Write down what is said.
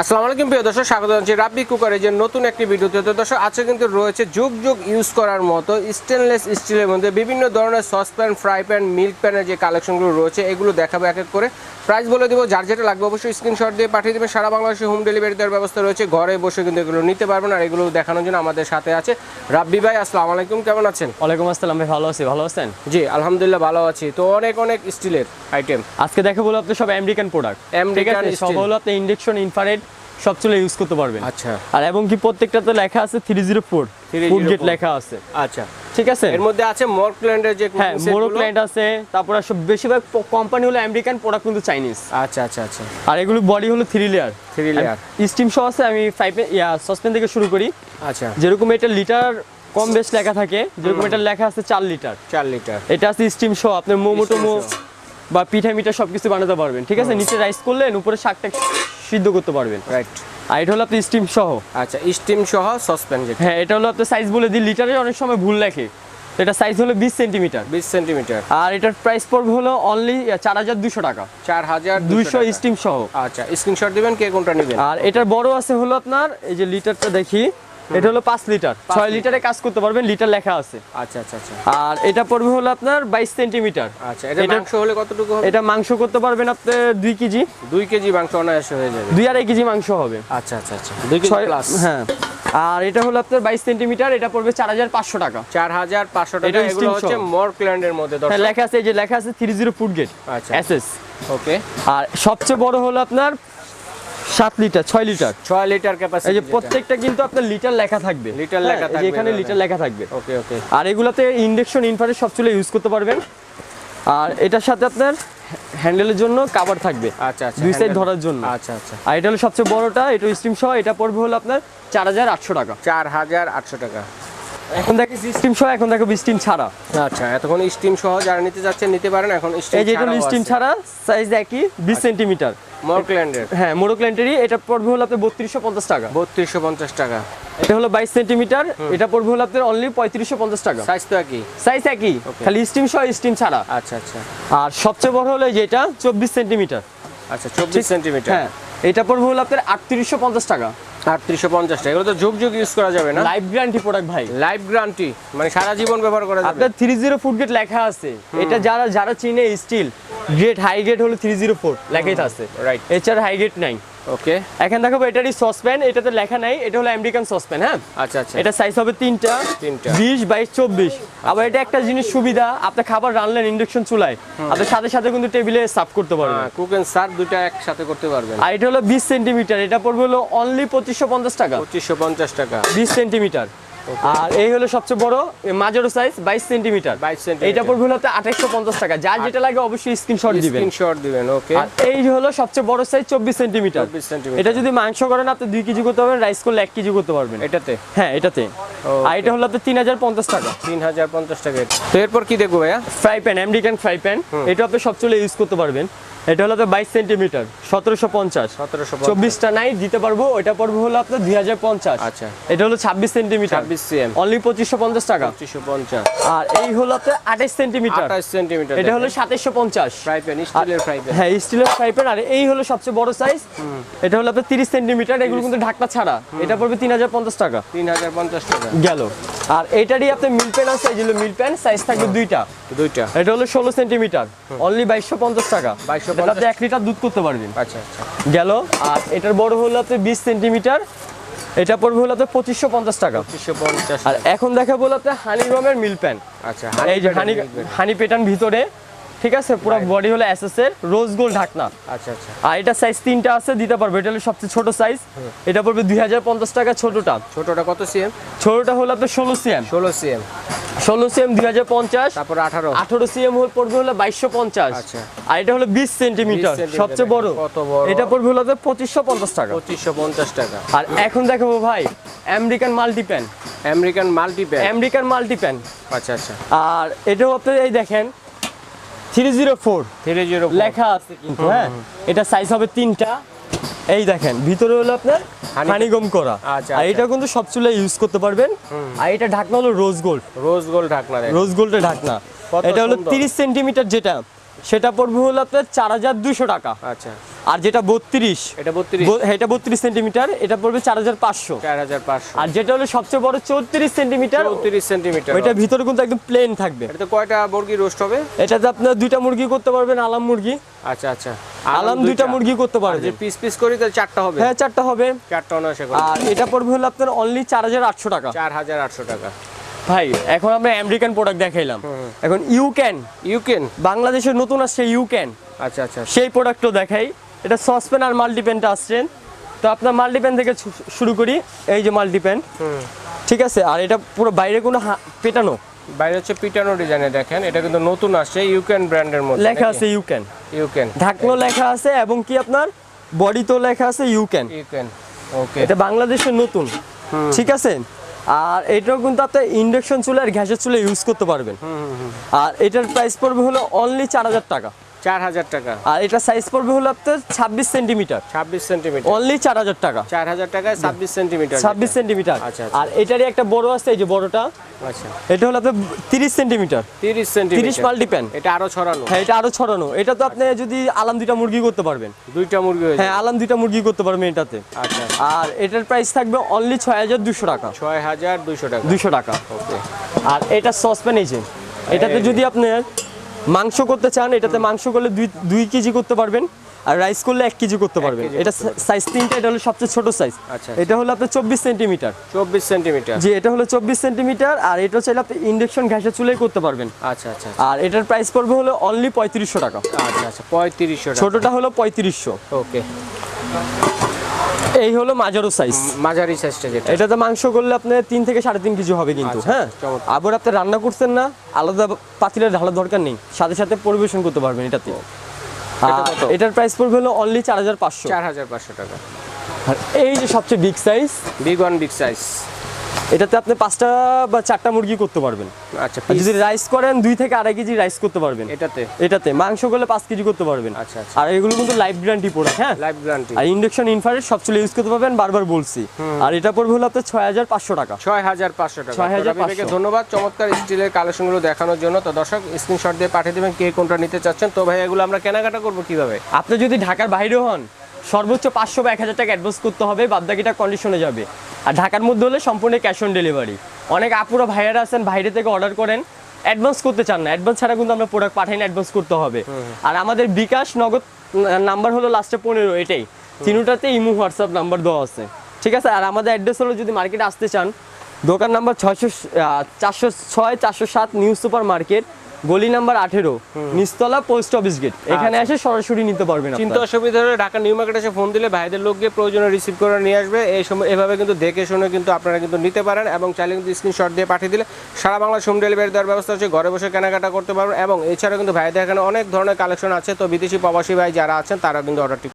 আসসালামু আলাইকুম প্রিয় দর্শক স্বাগত জানাচ্ছি রাব্বি কুকারের যে নতুন একটি ভিডিওতে। তো দর্শক আজকে কিন্তু রয়েছে যুগ যুগ ইউজ করার মতো স্টেনলেস স্টিলের মধ্যে বিভিন্ন ধরনের সসপ্যান ফ্রাই প্যান মিল্ক প্যানের যে কালেকশনগুলো রয়েছে এগুলো দেখাবো এক এক করে। প্রাইস বলে দেবো যার যেটা লাগবে অবশ্যই স্ক্রিনশট দিয়ে পাঠিয়ে দেবেন। সারা বাংলাদেশে হোম ডেলিভারি দেওয়ার ব্যবস্থা রয়েছে। ঘরে বসে কিন্তু এগুলো নিতে পারবেন আর এগুলো দেখানোর জন্য আমাদের সাথে আছে রাব্বি ভাই আসসালামু আলাইকুম কেমন আছেন? ওয়ালাইকুম আসসালাম ভাই ভালো আছি ভালো আছেন? জি আলহামদুলিল্লাহ ভালো আছি। তো অনেক অনেক স্টিলের আইটেম আজকে দেখে বলো আপনি সব আমেরিকান প্রোডাক্ট আমেরিকান সব। হলো আপনি ইন্ডাকশন ইনফ্রারেড সব চলে ইউজ করতে পারবেন। আচ্ছা। আর এবং কি প্রত্যেকটাতে লেখা আছে three zero four 304 food grade লেখা আছে। আচ্ছা। ঠিক আছে? এর মধ্যে আছে মর্কল্যান্ডের যে হ্যাঁ মোরো আছে তারপর সব বেশিরভাগ কোম্পানি হলো আমেরিকান প্রোডাক্ট কিন্তু চাইনিজ আচ্ছা আচ্ছা আচ্ছা। আর এগুলো বডি হলো three layer three layer steam সহ আছে আমি ফাইভ ইয়া সসপেন থেকে শুরু করি। আচ্ছা। যেরকম এটা লিটার কম বেশ লেখা থাকে যেরকম এটা লেখা আছে চার লিটার চার লিটার এটা আছে স্টিম সহ আপনার মোমো টোমো বা পিঠা মিঠা সবকিছু বানাতে পারবেন। ঠিক আছে? নিচে রাইস করলেন উপরে শাকটা সিদ্ধ করতে পারবেন। রাইট আর এটা হলো আপনি স্টিম সহ। আচ্ছা স্টিম সহ সসপ্যান যেটা। হ্যাঁ এটা হলো আপনি সাইজ বলে দিই লিটারে অনেক সময় ভুল লেখে। এটা সাইজ হলো বিশ সেন্টিমিটার বিশ সেন্টিমিটার আর এটার প্রাইস পড়বে হলো অনলি চার হাজার দুশো টাকা। চার হাজার দুইশো স্টিম সহ। আচ্ছা স্ক্রিনশট দিবেন কে কোনটা নেবেন? আর এটার বড় আছে হলো আপনার এই যে লিটারটা দেখি। এটা হলো পাঁচ লিটার। ছয় লিটারে। কাজ করতে পারবেন লিটার লেখা আছে। আচ্ছা আচ্ছা আচ্ছা। আর এটা পড়বে হলো আপনার বাইশ সেন্টিমিটার। আচ্ছা এটা মাংস হলে কতটুকু হবে? এটা মাংস করতে পারবেন আপনি দুই কেজি। দুই কেজি মাংস অনায়াসে হয়ে যাবে। দুই আড়াই কেজি মাংস হবে। আচ্ছা আচ্ছা আচ্ছা। দুই কেজি ছয় প্লাস হ্যাঁ। আর এটা হলো আপনার বাইশ সেন্টিমিটার এটা পড়বে চার হাজার পাঁচশো টাকা। চার হাজার পাঁচশো টাকা এগুলো হচ্ছে। মর্কল্যান্ডের মধ্যে হ্যাঁ দর্শক লেখা আছে এই যে লেখা আছে থ্রি জিরো ফুড গেট আচ্ছা। এসএস ওকে আর সবচেয়ে বড় হলো আপনার সাত লিটার ছয় লিটার। ছয় লিটার এই যে প্রত্যেকটা কিন্তু আপনার লিটার লেখা থাকবে। লিটার হ্যাঁ, লেখা এই থাকবে এখানে লিটার লেখা থাকবে। ওকে ওকে। আর এগুলোতে ইন্ডাকশন ইনফারেট সব চুলে ইউজ করতে পারবেন। আর এটার সাথে আপনার হ্যান্ডেলের জন্য কাভার থাকবে। আচ্ছা আচ্ছা দুই সাইড ধরার জন্য। আচ্ছা আচ্ছা। আর এটা হলো সবচেয়ে বড়টা এটা স্টিম সহ এটা পড়বে হলো আপনার চার হাজার আটশো টাকা। চার হাজার আটশো টাকা। এখন দেখি স্টিম সহ এখন দেখো স্টিম ছাড়া। আচ্ছা এতক্ষণ স্টিম সহ যারা নিতে যাচ্ছেন নিতে পারেন এখন এই যে এটা স্টিম ছাড়া সাইজ একই বিশ সেন্টিমিটার মর্কল্যান্ডের হ্যাঁ এটা পড়বে হলো আপনার বত্রিশশো পঞ্চাশ টাকা। বত্রিশশো পঞ্চাশ টাকা। এটা হলো বাইশ সেন্টিমিটার। এটা পড়বে হলো আপনার অনলি পঁয়ত্রিশশো পঞ্চাশ টাকা। সাইজ তো একই। সাইজ একই। খালি স্টিম সহ স্টিম ছাড়া। আচ্ছা আচ্ছা। আর সবচেয়ে বড় হলো যেটা চব্বিশ সেন্টিমিটার। আচ্ছা চব্বিশ সেন্টিমিটার। হ্যাঁ। এটা পড়বে হলো আপনার আটত্রিশশো পঞ্চাশ টাকা। আটত্রিশশো পঞ্চাশ টাকা। এগুলো তো যুগ যুগ ইউজ করা যাবে না? লাইফ গ্যারান্টি প্রোডাক্ট ভাই। লাইফ গ্যারান্টি মানে সারা জীবন ব্যবহার করা যাবে। আপনার থ্রি জিরো ফুট গেট লেখা আছে। এটা যারা যারা চিনে স্টিল গ্রেট হাই গেট হলো থ্রি জিরো ফোর লেখাই আছে। রাইট এছাড়া হাই গেট নাই। ওকে এখন দেখাবো এটারই সসপ্যান এটাতে লেখা নাই এটা হলো আমেরিকান সসপ্যান হ্যাঁ? আচ্ছা আচ্ছা। এটা সাইজ হবে তিনটা তিনটা। বিশ বাইশ চব্বিশ। আবার এটা একটা জিনিস সুবিধা আপনি খাবার রানলেন ইন্ডাকশন চুলায় আপনি সাথে সাথে কিন্তু টেবিলে সার্ভ করতে পারবেন। কুক এন্ড সার্ভ দুইটা একসাথে করতে পারবেন। আর এটা হলো বিশ সেন্টিমিটার এটা পড়বে হলো অনলি পঁচিশশো পঞ্চাশ টাকা। পঁচিশশো পঞ্চাশ টাকা। বিশ সেন্টিমিটার আর এই হলো সবচেয়ে বড় মাঝারো সাইজ বাইশ সেন্টিমিটার 22 সেন্টিমিটার। এইটা পড়বে হলো পঞ্চাশ টাকা। যার যেটা লাগে অবশ্যই স্ক্রিনশট দিবেন। স্ক্রিনশট দিবেন ওকে আর এই হলো সবচেয়ে বড় সাইজ চব্বিশ সেন্টিমিটার 24 সেন্টিমিটার। এটা যদি মাংস করেন আপনি দুই কেজি করতে পারবেন রাইস করলে এক কেজি করতে পারবেন। এটাতে? হ্যাঁ এটাতে। আর এটা হলো আপনার তিন হাজার পঞ্চাশ টাকা। তিন হাজার পঞ্চাশ টাকা। তো এরপর কি দেখব ভাইয়া? Fry pan American fry pan এটা আপনি সব চলে ইউজ করতে পারবেন। এটা হলো আপনার বাইশ সেন্টিমিটার সতেরোশো পঞ্চাশ। সতেরোশো চব্বিশটা নাই দিতে পারব ওইটা পড়বে হলো আপনার দুই হাজার পঞ্চাশ। আচ্ছা। এটা হলো ছাব্বিশ সেন্টিমিটার। ছাব্বিশ সিএম অনলি পঁচিশশো পঞ্চাশ টাকা। পঁচিশশো পঞ্চাশ। আর এই হলো আপনার আঠাশ সেন্টিমিটার। আঠাশ সেন্টিমিটার এটা হলো সাতাশশো পঞ্চাশ। ফ্রাই প্যান স্টিলের ফ্রাই প্যান হ্যাঁ স্টিলের ফ্রাই প্যান আর এই হলো সবচেয়ে বড় সাইজ এটা হলো আপনার তিরিশ সেন্টিমিটার এগুলো কিন্তু ঢাকনা ছাড়া। এটা পড়বে তিন হাজার পঞ্চাশ টাকা। তিন হাজার পঞ্চাশ টাকা। গেল। আর এটারই আপনি মিল প্যান আছে এই মিল প্যান সাইজ থাকবে দুইটা। দুইটা। এটা হলো ষোলো সেন্টিমিটার অনলি বাইশশো পঞ্চাশ টাকা। 2250 এটা আপনি এক লিটার দুধ করতে পারবেন। আচ্ছা আচ্ছা। গেল আর এটার বড় হলো আপনি বিশ সেন্টিমিটার এটা পড়বে হলো আপনার পঁচিশশো পঞ্চাশ টাকা। আর এখন দেখা বলো আপনার হানি রমের মিল প্যান আচ্ছা এই যে হানি হানি পেটান ভিতরে ঠিক আছে? পুরো বডি হলো এসএস এর রোজ গোল্ড ঢাকনা। আচ্ছা আচ্ছা। আর এটা সাইজ তিনটা আছে দিতে পারবে। এটা হলো সবচেয়ে ছোট সাইজ এটা পড়বে দুই হাজার পঞ্চাশ টাকা ছোটটা। ছোটটা কত সিএম ছোটটা হলো আপনার ষোলো সিএম ষোলো সিএম ষোলো সিএম দুই হাজার পঞ্চাশ। তারপর আঠারো। আঠারো সিএম হল পড়বে হলো বাইশশো পঞ্চাশ। আচ্ছা। আর এটা হলো বিশ সেন্টিমিটার 20 সেন্টিমিটার, সবচেয়ে বড়। কত বড়। এটা পড়বে হলো আপনার পঁচিশশো পঞ্চাশ টাকা। পঁচিশশো পঞ্চাশ টাকা। আর এখন দেখাবো ভাই American multi pan American multi pan American multi pan আচ্ছা আচ্ছা। আর এটাও আপনার এই দেখেন three zero four. Three zero লেখা আছে কিন্তু হ্যাঁ? এটা সাইজ হবে তিনটা। এই দেখেন ভিতরে হলো আপনার হানিগম করা। আচ্ছা, আর আচ্ছা। এটা কিন্তু সব চুলে ইউজ করতে পারবেন। আর এটা ঢাকনা হলো রোজ গোল্ড রোজ গোল্ড ঢাকনা রোজ গোল্ডের ঢাকনা। এটা হলো সুন্দর। তিরিশ সেন্টিমিটার যেটা সেটা পড়বে হলো আপনার চার হাজার দুশো টাকা। আচ্ছা। আর যেটা বত্রিশ এটা বত্রিশ। এটা বত্রিশ সেন্টিমিটার এটা পড়বে চার হাজার পাঁচশো। চার হাজার পাঁচশো। আর যেটা হলো সবচেয়ে বড় চৌত্রিশ সেন্টিমিটার চৌত্রিশ সেন্টিমিটার। ওইটা ভিতরে কিন্তু একদম প্লেন থাকবে। এটা কয়টা মুরগি রোস্ট হবে? এটাতে আপনার দুইটা মুরগি করতে পারবেন আলাম মুরগি। আচ্ছা আচ্ছা। আলাম দুইটা। মুরগি করতে যে পিস পিস করি তাহলে চারটা হবে। হ্যাঁ চারটা হবে। চারটা অনায়াসে আর এটা পড়বে হলো আপনার অনলি চার হাজার আটশো টাকা। চার হাজার আটশো টাকা। ভাই এখন আমরা আমেরিকান প্রোডাক্ট দেখাইলাম। এখন ইউ ক্যান ইউকেন বাংলাদেশের নতুন আসছে ইউ ক্যান আচ্ছা আচ্ছা। সেই প্রোডাক্টও দেখাই। এটা সসপ্যান আর মাল্টিপ্যানটা আসছেন। তো আপনার মাল্টিপ্যান থেকে শুরু করি এই যে মাল্টিপ্যান ঠিক আছে? আর এটা পুরো বাইরে কোনো পেটানো? বাইরে হচ্ছে পিটানো ডিজাইনে দেখেন এটা কিন্তু নতুন আসছে ইউকেন ব্র্যান্ডের মধ্যে লেখা আছে ইউ ক্যান ইউকেন। ঢাকনো লেখা আছে এবং কি আপনার? বডি তো লেখা আছে ইউ ক্যান ইউকেন ওকে। এটা বাংলাদেশের নতুন। ঠিক আছে? আর এটাও কিন্তু আপনি ইন্ডাকশন চুলা আর গ্যাসের চুলা ইউজ করতে পারবেন। আর এটার প্রাইস পড়বে হলো অনলি চার হাজার টাকা। চার হাজার টাকা। আর এটা সাইজ পড়বে হলো আপনার ছাব্বিশ সেন্টিমিটার ছাব্বিশ সেন্টিমিটার অনলি চার হাজার টাকা। চার হাজার টাকায় ছাব্বিশ সেন্টিমিটার ছাব্বিশ সেন্টিমিটার আচ্ছা। আর এটারই একটা বড় আছে এই যে বড়টা। আচ্ছা। এটা হলো আপনার তিরিশ সেন্টিমিটার তিরিশ তিরিশ সেন্টিমিটার মাল্টিপ্যান এটা আরও ছড়ানো। হ্যাঁ এটা আরও ছড়ানো। এটা তো আপনি যদি আলাম দুইটা মুরগি করতে পারবেন। দুইটা মুরগি হ্যাঁ আলাম দুইটা মুরগি করতে পারবেন এটাতে। আচ্ছা। আর এটার প্রাইস থাকবে অনলি ছয় হাজার দুশো টাকা। ছয় হাজার দুইশো টাকা। দুশো টাকা। ওকে আর এটা সসপ্যান এই যে। এটাতে যদি আপনার মাংস করতে চান এটাতে মাংস করলে দুই দুই কেজি করতে পারবেন আর রাইস করলে এক কেজি করতে পারবেন। এটা সাইজ তিনটা এটা হলো সবচেয়ে ছোট সাইজ। আচ্ছা। এটা হলো আপনার চব্বিশ সেন্টিমিটার। চব্বিশ সেন্টিমিটার। জি এটা হলো চব্বিশ সেন্টিমিটার আর এটা চাইলে আপনি ইন্ডাকশন গ্যাসের চুলাই করতে পারবেন। আচ্ছা আচ্ছা আর এটার প্রাইস পড়বে হলো অনলি পঁয়ত্রিশশো টাকা। আচ্ছা আচ্ছা পঁয়ত্রিশশো ছোটটা হলো পঁয়ত্রিশশো। ওকে। এই হলো মাজারো সাইজ মাঝারি সাইজটা যেটা। এটা তো মাংস করলে আপনি তিন থেকে সাড়ে তিন কেজি হবে কিন্তু আচ্ছা, হ্যাঁ? আবার আপনি রান্না করছেন না আলাদা পাতিলে ঢালার দরকার নেই। সাথে সাথে পরিবেশন করতে পারবেন এটাতে। এটার প্রাইস পড়বে হলো অনলি চার হাজার পাঁচশো। চার হাজার পাঁচশো টাকা। আর এই যে সবচেয়ে big size big one big size এটাতে আপনি পাঁচটা বা চারটা মুরগি করতে পারবেন। আচ্ছা যদি রাইস করেন দুই থেকে আড়াই কেজি রাইস করতে পারবেন। এটাতে? এটাতে। মাংস করলে পাঁচ কেজি করতে পারবেন। আচ্ছা আচ্ছা। আর এগুলো কিন্তু লাইফ গ্যারান্টি প্রোডাক্ট হ্যাঁ? লাইফ গ্যারান্টি আর ইন্ডাকশন ইনফ্রারেড সব চলে ইউজ করতে পারবেন বারবার বলছি। আর এটা পড়বে হলো আপনার ছয় হাজার পাঁচশো টাকা। ছয় হাজার পাঁচশো টাকা। 6,500 তো রাবিবাইকে ধন্যবাদ। চমৎকার স্টিলের কালেকশনগুলো দেখানোর জন্য। তো দর্শক স্ক্রিনশট দিয়ে পাঠিয়ে দেবেন কে কোনটা নিতে চাচ্ছেন। তো ভাই এগুলো আমরা কেনাকাটা করব কীভাবে? আপনি যদি ঢাকার বাইরে হন সর্বোচ্চ পাঁচশো বা এক হাজার টাকা অ্যাডভান্স করতে হবে। বাদবাকিটা কন্ডিশনে যাবে। আর ঢাকার মধ্যে হলে সম্পূর্ণ ক্যাশ অন ডেলিভারি অনেক আপুরা ভাইয়ারা আছেন বাইরে থেকে অর্ডার করেন অ্যাডভান্স করতে চান না। অ্যাডভান্স ছাড়া কিন্তু আমরা প্রোডাক্ট পাঠাই না অ্যাডভান্স করতে হবে। আর আমাদের বিকাশ নগদ নাম্বার হলো লাস্টে পনেরো এটাই। তিনটাতে ইমো হোয়াটসঅ্যাপ নাম্বার দেওয়া আছে। ঠিক আছে? আর আমাদের অ্যাড্রেস হলো যদি মার্কেটে আসতে চান দোকান নাম্বার ছয়শো চারশো ছয় চারশো সাত নিউ সুপার মার্কেট গলি নাম্বার আঠেরো নিস্তলা পোস্ট অফিস গেট এখানে এসে সরাসরি নিতে পারবেন চিন্তা অসুবিধা হলে ঢাকা নিউ মার্কেট এসে ফোন দিলে ভাইদের লোক গিয়ে প্রয়োজনে রিসিভ করে নিয়ে আসবে। এই সময় এভাবে কিন্তু দেখে শুনে কিন্তু আপনারা কিন্তু নিতে পারেন এবং চাইলে কিন্তু স্ক্রিনশট দিয়ে পাঠিয়ে দিলে সারা বাংলা হোম ডেলিভারি দেওয়ার ব্যবস্থা আছে। ঘরে বসে কেনাকাটা করতে পারবেন এবং এছাড়া কিন্তু ভাইদের এখানে অনেক ধরনের কালেকশন আছে। তো বিদেশি প্রবাসী ভাই যারা আছেন তারা কিন্তু অর্ডারটি